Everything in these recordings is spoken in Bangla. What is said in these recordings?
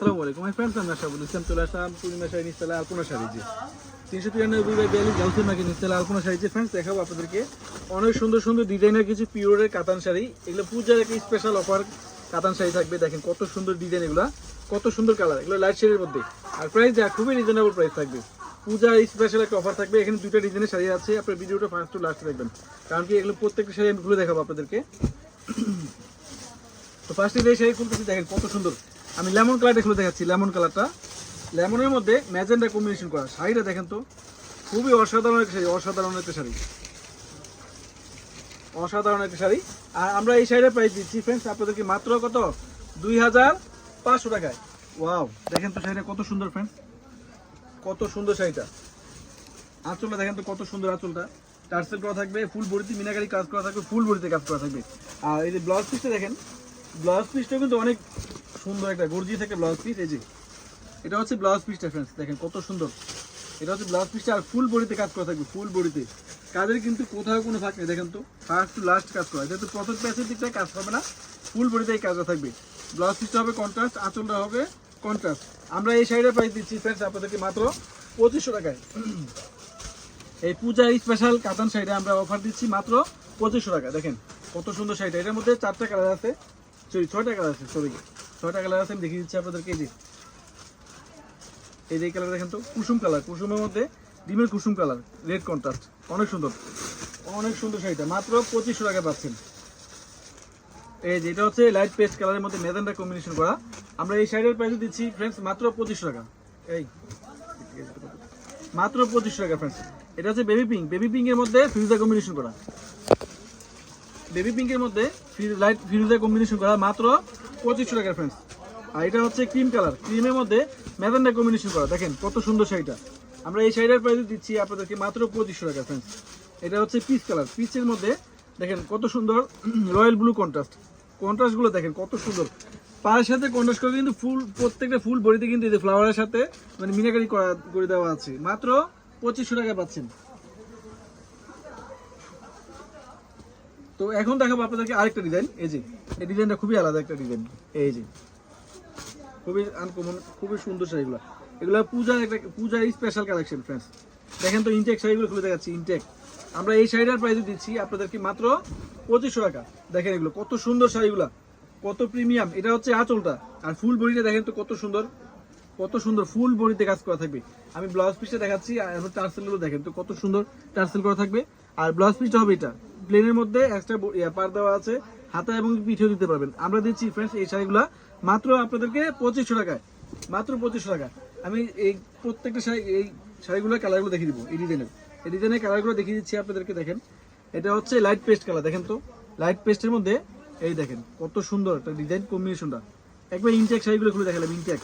আসসালামু আলাইকুম মাই ফ্রেন্ডস আমি আশাবুল ইসলাম চলে আসলাম পূর্ণিমা শাড়ি নিস্তালা আলপনা শাড়ি যে তিনশো তিরানব্বই বাই বিয়াল্লিশ গাউসের নাকি নিস্তালা আলপনা শাড়ি যে ফ্রেন্ডস দেখাবো আপনাদেরকে অনেক সুন্দর সুন্দর ডিজাইনের কিছু পিওরের কাতান শাড়ি। এগুলো পূজার একটা স্পেশাল অফার কাতান শাড়ি থাকবে, দেখেন কত সুন্দর ডিজাইন এগুলো, কত সুন্দর কালার এগুলো লাইট শেডের মধ্যে। আর প্রাইস দেখ খুবই রিজনেবল প্রাইস থাকবে। পূজার স্পেশাল একটা অফার থাকবে, এখানে দুইটা ডিজাইনের শাড়ি আছে, আপনার ভিডিওটা ফার্স্ট টু লাস্ট দেখবেন। কারণ কি এগুলো প্রত্যেকটা শাড়ি আমি খুলে দেখাবো আপনাদেরকে। তো ফার্স্টে যে শাড়ি খুলতেছি, দেখেন কত সুন্দর। আমি লেমন কালারটা খুলে দেখাচ্ছি, লেমন কালারটা। লেমনের মধ্যে ম্যাজেন্ডা কম্বিনেশন করা। শাড়িটা দেখেন তো, খুবই অসাধারণ একটা শাড়ি, অসাধারণ একটা শাড়ি। অসাধারণ একটা শাড়ি। আর আমরা এই শাড়িটা প্রাইস দিচ্ছি ফ্রেন্ডস আপনাদেরকে মাত্র কত? দুই হাজার পাঁচশো টাকায়। ওয়াও দেখেন তো শাড়িটা কত সুন্দর ফ্রেন্ডস কত সুন্দর শাড়িটা। আঁচলটা দেখেন তো কত সুন্দর আঁচলটা। টার্সেল করা থাকবে ফুল বড়িতে মিনাকারি কাজ করা থাকবে ফুল বড়িতে কাজ করা থাকবে। আর এই যে ব্লাউজ পিসটা দেখেন ব্লাউজ পিসটা কিন্তু অনেক সুন্দর একটা গর্জি থেকে ব্লাউজ পিস এই যে, এটা হচ্ছে ব্লাউজ পিসটা ফ্রেন্ডস দেখেন কত সুন্দর। এটা হচ্ছে ব্লাউজ পিসটা আর ফুল বডিতে কাজ করা থাকবে ফুল বডিতে কাজের কিন্তু কোথাও কোনো ফাঁক নেই, দেখেন তো ফার্স্ট টু লাস্ট কাজ করা। যেহেতু প্রথম প্যাসের দিকটায় কাজ হবে না ফুল বডিতে এই কাজটা থাকবে। ব্লাউজ পিসটা হবে কন্ট্রাস্ট আঁচলটা হবে কন্ট্রাস্ট আমরা এই শাড়িটা প্রাইস দিচ্ছি ফ্রেন্ডস আপনাদেরকে মাত্র পঁচিশশো টাকায়। এই পূজা স্পেশাল কাতান শাড়িটা আমরা অফার দিচ্ছি মাত্র পঁচিশশো টাকা দেখেন কত সুন্দর শাড়িটা, এটার মধ্যে চারটা কালার আছে সরি ছয়টা কালার আছে সরি ছয়টা কালার আছে, আমি দেখিয়ে দিচ্ছি আপনাদেরকে, এই যে। এই যে কালার দেখেন তো, কুসুম কালার কুসুমের মধ্যে ডিমের কুসুম কালার রেড কন্ট্রাস্ট অনেক সুন্দর। অনেক সুন্দর শাড়িটা, মাত্র পঁচিশশো টাকা পাচ্ছেন। এই যে, এটা হচ্ছে লাইট পেস্ট কালারের মধ্যে মেজেন্ডা কম্বিনেশন করা। আমরা এই শাড়ির প্রাইস দিচ্ছি ফ্রেন্ডস মাত্র পঁচিশশো টাকা। এই, মাত্র পঁচিশশো টাকা ফ্রেন্ডস এটা হচ্ছে বেবি পিঙ্ক বেবি পিঙ্কের মধ্যে ফিউজা কম্বিনেশন করা। বেবি পিঙ্কের মধ্যে লাইট ফিউজা কম্বিনেশন করা, মাত্র পঁচিশশো টাকার ফ্রেন্ডস আর এটা হচ্ছে ক্রিম কালার ক্রিমের মধ্যে ম্যাজেন্ডা কম্বিনেশন করা। দেখেন, কত সুন্দর শাড়িটা। আমরা এই শাড়িটার প্রাইস দিচ্ছি আপনাদেরকে মাত্র পঁচিশশো টাকা ফ্রেন্ডস এটা হচ্ছে পিচ কালার পিচের মধ্যে দেখেন, কত সুন্দর রয়্যাল ব্লু কন্ট্রাস্ট কন্ট্রাস্টগুলো দেখেন, কত সুন্দর। পায়ের সাথে কন্ট্রাস্ট করে কিন্তু ফুল, প্রত্যেকটা ফুল বডিতে কিন্তু এই যে ফ্লাওয়ারের সাথে মানে মিনাকারি করা, করে দেওয়া আছে। মাত্র পঁচিশশো টাকা পাচ্ছেন। তো এখন দেখাবো আপনাদেরকে আরেকটা ডিজাইন এই যে, এই ডিজাইনটা খুবই আলাদা একটা ডিজাইন এই যে। খুবই আনকমন খুবই সুন্দর শাড়িগুলো। এগুলো পূজার একটা, পূজার স্পেশাল কালেকশন ফ্রেন্ডস দেখেন তো ইনটেক শাড়িগুলো খুলে দেখাচ্ছি ইনটেক আমরা এই শাড়িটার প্রাইস দিচ্ছি আপনাদেরকে মাত্র পঁচিশশো টাকা। দেখেন এগুলো, কত সুন্দর শাড়িগুলো, কত প্রিমিয়াম এটা হচ্ছে আঁচলটা। আর ফুল বডিটা দেখেন তো কত সুন্দর। কত সুন্দর ফুল বডিতে কাজ করা থাকবে। আমি ব্লাউজ পিসটা দেখাচ্ছি এখন টার্সেলগুলো দেখেন, তো কত সুন্দর টার্সেল করা থাকবে। আর ব্লাউজ পিসটা হবে এটা প্লেনের মধ্যে এক্সট্রা পার দেওয়া আছে, হাতা এবং পিঠেও দিতে পারবেন। আমরা দিচ্ছি ফ্রেন্ডস এই শাড়িগুলো মাত্র আপনাদেরকে পঁচিশশো টাকায়, মাত্র পঁচিশশো টাকা। আমি এই প্রত্যেকটা শাড়ি, এই শাড়িগুলোর কালারগুলো দেখিয়ে দিব, এই ডিজাইনের এই ডিজাইনের কালারগুলো দেখিয়ে দিচ্ছি আপনাদেরকে, দেখেন। এটা হচ্ছে লাইট পেস্ট কালার দেখেন তো? লাইট পেস্টের মধ্যে, এই দেখেন, কত সুন্দর একটা ডিজাইন কম্বিনেশনটা একবার ইনটেক শাড়িগুলো খুলে দেখালাম ইনটেক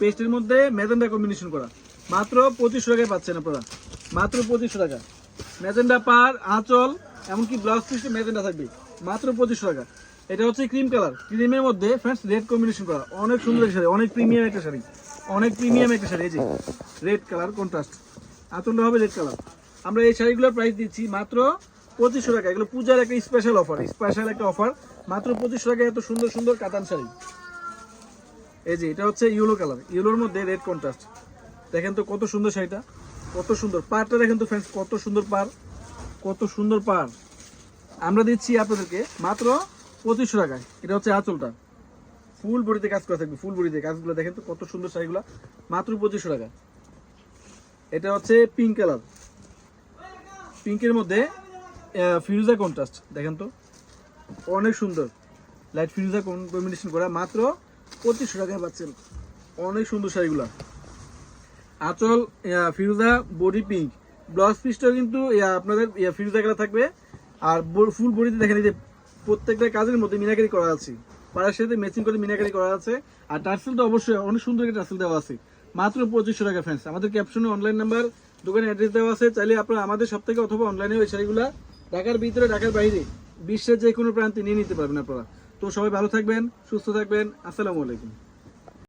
পেস্টের মধ্যে ম্যাজেন্ডা কম্বিনেশন করা। মাত্র পঁচিশশো টাকায় পাচ্ছেন আপনারা। মাত্র পঁচিশশো টাকা। ম্যাজেন্ডা পার আঁচল, এমনকি ব্লাউজ পিসে ম্যাজেন্ডা থাকবে। মাত্র পঁচিশশো টাকা। এটা হচ্ছে ক্রিম কালার ক্রিমের মধ্যে ফ্রেন্ডস রেড কম্বিনেশন করা। অনেক সুন্দর একটা শাড়ি, অনেক প্রিমিয়াম একটা শাড়ি। অনেক প্রিমিয়াম একটা শাড়ি, এই যে। রেড কালার কন্ট্রাস্ট আঁচলটা হবে রেড কালার আমরা এই শাড়িগুলোর প্রাইস দিচ্ছি মাত্র পঁচিশশো টাকা। এগুলো পূজার একটা স্পেশাল অফার স্পেশাল একটা অফার মাত্র পঁচিশশো টাকা এত সুন্দর সুন্দর কাতান শাড়ি। এই যে, এটা হচ্ছে ইয়েলো কালার ইয়েলোর মধ্যে রেড কন্ট্রাস্ট দেখেন তো কত সুন্দর শাড়িটা, কত সুন্দর। পারটা দেখেন তো ফ্রেন্ডস কত সুন্দর পার কত সুন্দর পার আমরা দিচ্ছি আপনাদেরকে মাত্র পঁচিশশো টাকায়। এটা হচ্ছে আঁচলটা। ফুল বডিতে কাজ করা থাকবে, ফুল বডিতে। কাজগুলো দেখেন তো কত সুন্দর শাড়িগুলো। মাত্র পঁচিশশো টাকা এটা হচ্ছে পিঙ্ক কালার পিঙ্কের মধ্যে ফিরুজা কন্ট্রাস্ট দেখেন তো। অনেক সুন্দর। লাইট ফিরুজা কম্বিনেশন করা, মাত্র পঁচিশশো টাকায় পাচ্ছেন। অনেক সুন্দর শাড়িগুলো। আঁচল ফিরুজা বডি পিঙ্ক ব্লাউজ পিসটাও কিন্তু আপনাদের ফিরুজা কালার থাকবে। আর ফুল বডিতে দেখেন এই যে প্রত্যেকটা কাজের মধ্যে মিনাকারি করা আছে। পাড়ার সাথে ম্যাচিং করে মিনাকারি করা আছে। আর টার্সেলটা অবশ্যই অনেক সুন্দর একটা টার্সেল দেওয়া আছে। মাত্র পঁচিশশো টাকা ফ্রেন্ডস আমাদের ক্যাপশনে অনলাইন নাম্বার দোকানে অ্যাড্রেস দেওয়া আছে। চাইলে আপনারা আমাদের সব থেকে অথবা অনলাইনে ওই শাড়িগুলো ঢাকার ভিতরে, ঢাকার বাইরে, বিশ্বের যে কোনো প্রান্তে নিয়ে নিতে পারবেন আপনারা। তো সবাই ভালো থাকবেন, সুস্থ থাকবেন। আসসালামু আলাইকুম।